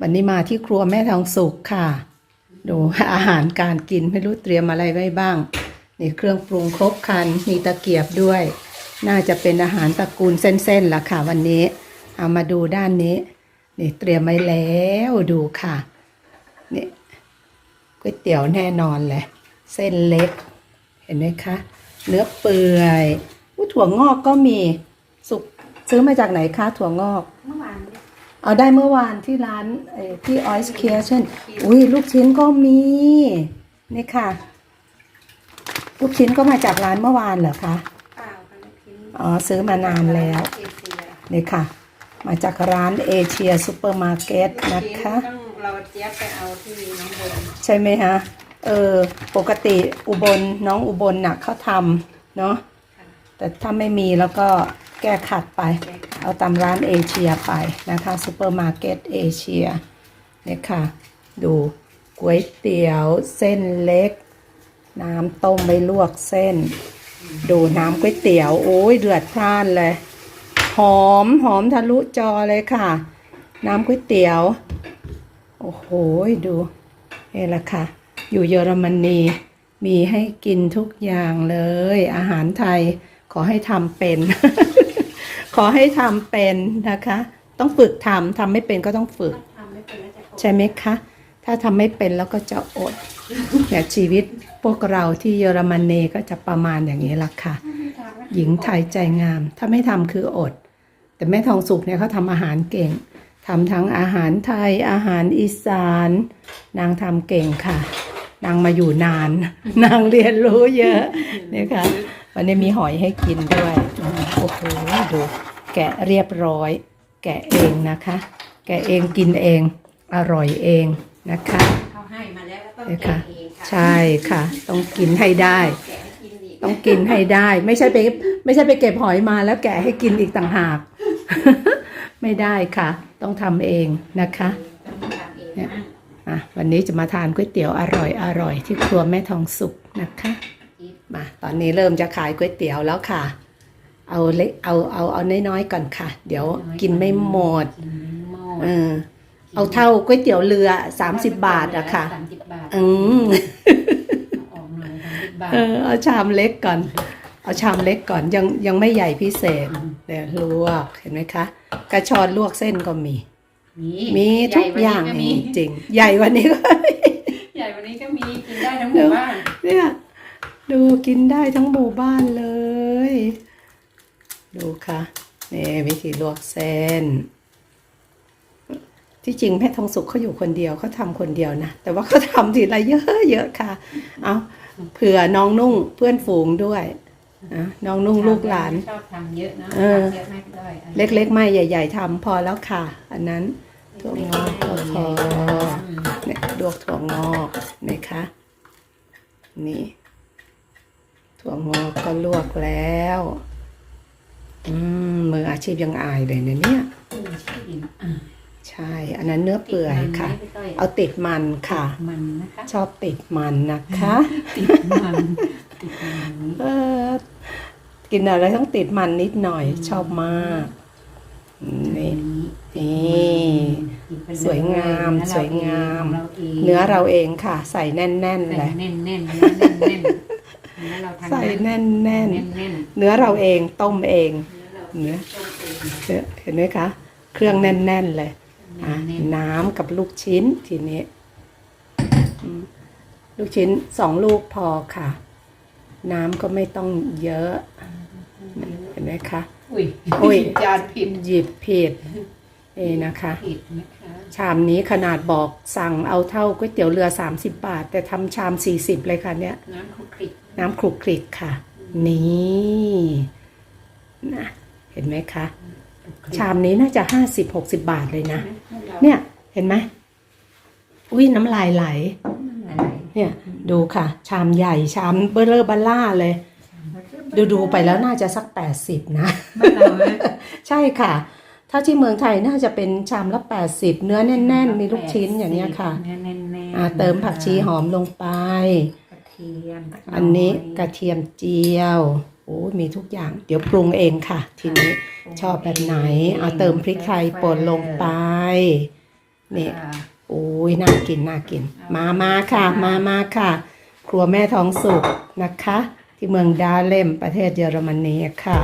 วันนี้มาที่ครัวแม่ทองสุกค่ะ ดูอาหารการกินไม่รู้เตรียมอะไรไว้บ้าง นี่เครื่องปรุงครบครัน มีตะเกียบด้วย น่าจะเป็นอาหารตระกูลเส้นๆล่ะค่ะ วันนี้ เอามาดูด้านนี้ นี่เตรียมไว้แล้วดูค่ะนี่ก๋วยเตี๋ยวแน่นอนเลย เส้นเล็ก เห็นไหมคะ เนื้อเปื่อยถั่วงอกก็มีสุกซื้อมาจากไหนคะถั่วงอกเมื่อว เอาได้เมื่อวานที่ร้านเอ่อที่ออยส์เคียเช่นอุ้ยลูกชิ้นก็มีนี่ค่ะ ลูกชิ้นก็มาจากร้านเมื่อวานเหรอคะเปล่าค่ะลูกชิ้นอ๋อซื้อมานานแล้วเอเชียนี่ค่ะ มาจากร้านเอเชียซูเปอร์มาร์เก็ตนะคะต้องเราเจี๊ยบไปเอาที่น้องบนใช่ไหมฮะเออปกติอุบลน้องอุบลน่ะเขาทำเนาะค่ะแต่ถ้าไม่มีแล้วก็ แก้ขัดไป เอาตามร้านเอเชียไปนะคะซูเปอร์มาร์เก็ตเอเชียเนี่ยค่ะ ดูก๋วยเตี๋ยวเส้นเล็ก น้ำต้มไปลวกเส้น ดูน้ำก๋วยเตี๋ยว โอ้ยเดือดพล่านเลย หอมหอมทะลุจอเลยค่ะ น้ำก๋วยเตี๋ยว โอ้โหดูนี่แหละค่ะ อยู่เยอรมนีมีให้กินทุกอย่างเลย อาหารไทยขอให้ทำเป็น ขอให้ทำเป็นนะคะ ต้องฝึกทำทำไม่เป็นก็ต้องฝึก ทำไม่เป็นแล้วจะอดใช่ไหมคะ ถ้าทำไม่เป็นแล้วก็จะอดเนี่ยชีวิตพวกเราที่เยอรมนีก็จะประมาณอย่างนี้ละค่ะหญิงไทยใจงาม ถ้าไม่ทำคืออด แต่แม่ทองสุกเนี่ยเขาทำอาหารเก่งทำทั้งอาหารไทยอาหารอีสาน นางทำเก่งค่ะ นางมาอยู่นาน นางเรียนรู้เยอะเนี่ยค่ะ วันนี้มีหอยให้กินด้วย โอ้โห ดู แกะเรียบร้อย แกะเองนะคะ แกะเองกินเอง อร่อยเองนะคะเขาให้มาแล้วแล้วต้องเนี่ยแกะค่ะเองค่ะ ใช่ค่ะ ต้องกินให้ได้ แกะให้กินอีกต้องกินให้ได้ ไม่ใช่ไปไม่ใช่ไปเก็บหอยมาแล้วแกะให้กินอีกต่างหาก ไม่ได้ค่ะ ต้องทำเองนะคะ ต้องทำเองเนี่ยนะ อะวันนี้จะมาทานก๋วยเตี๋ยวอร่อยอร่อยที่ครัวแม่ทองสุกนะคะ มาตอนนี้เริ่มจะขายก๋วยเตี๋ยวแล้วค่ะ เอาเล็กเอาเอาเอาน้อยๆก่อนค่ะ เดี๋ยวกินไม่หมดกินไม่หมดเออเอาเท่าก๋วยเตี๋ยวเรือ30บาทอะค่ะสามสิบบาทอืมเอาออกหน่อยสามสิบบาทเออเอาชามเล็กก่อน เอาชามเล็กก่อนยังยังไม่ใหญ่พิเศษเดี๋ยวลวกเห็นไหมคะ กระชอนลวกเส้นก็มี มีทุกอย่างใหญ่วันนี้ก็มีจริงๆใหญ่กวันนี้ก็ใหญ่วันนี้ก็มีกินได้ทั้งหมู่บ้านเนี่ย ดูกินได้ทั้งหมู่บ้านเลย ดูค่ะนี่วิธีลวกเส้น ที่จริงแม่ทองสุกเขาอยู่คนเดียวเขาทำคนเดียวนะ แต่ว่าเขาทำทีละเยอะเยอะค่ะ เอาเผื่อน้องนุ่งเพื่อนฝูงด้วยนะน้องนุ่งลูกหลานชอบทำเยอะนะเออทำเยอะมากเลยเล็กๆไม่ใหญ่ ๆทำพอแล้วค่ะ อันนั้นถั่วงอกก็พอเนี่ยลวกถั่วงอกนะคะนี่ ถั่วงอกก็ลวกแล้ว อืมมืออาชีพยังอายเลยนะเนี่ยอืมชื่ออิ่มอะใช่ อันนั้นเนื้อเปื่อยค่ะติดมันไหมพี่ต้ยเอาติดมันค่ะ มันนะคะ ชอบติดมันนะคะ ติดมันติดมันเออกินอะไรต้องติดมันนิดหน่อย ชอบมากนี่นี่สวยงามสวยงาม เนื้อเราเองค่ะ ใส่แน่นๆใส่เลยแน่นๆเนื้อแน่นๆเนื้อเราทำใส่แน่นแน่นๆเนื้อเราเองต้มเองๆเนื้อเราเนื้อต้มเองเห็นไหมคะ เครื่องแน่นๆเลยอะแน่นน้ำกับลูกชิ้นทีนี้อืมลูกชิ้นสองลูกพอค่ะ น้ำก็ไม่ต้องเยอะ เห็นไหมคะๆอุ้ยอุ้ยจานผิดหยิบผิดนี่นะคะผิดนะคะ ชามนี้ขนาดบอกสั่งเอาเท่าก๋วยเตี๋ยวเรือ 30 บาท แต่ทำชาม 40 เลยค่ะเนี่ยน้ำคลุกคลิก น้ำคลุกคลิกค่ะ นี่นะเห็นไหมคะ ชามนี้น่าจะ50-60บาทเลยนะ เนี่ย เห็นไหมอุ้ยน้ำลายไหลอะไรเนี่ย ดูค่ะ ชามใหญ่ชามเบอร์เลอร์บัลล่าเลย ดูดูๆไปแล้วน่าจะสัก80นะบ้านเราไหมใช่ค่ะ ถ้าที่เมืองไทยน่าจะเป็นชามละ80เนื้อแน่น ๆ มีลูกชิ้นอย่างเนี้ยค่ะเนื้อแน่นๆอ่าเติมผักชีหอมลงไปกระเทียมอันนี้กระเทียมเจียวโอ้มีทุกอย่าง เดี๋ยวปรุงเองค่ะ ทีนี้ชอบแบบไหน เอาเติมพริกไทยป่นลงไปนี่ค่ะโอ้ยน่ากินน่ากิน มามาค่ะ มามาค่ะ ครัวแม่ท้องสุกนะคะ ที่เมืองดาเลมประเทศเยอรมนีค่ะ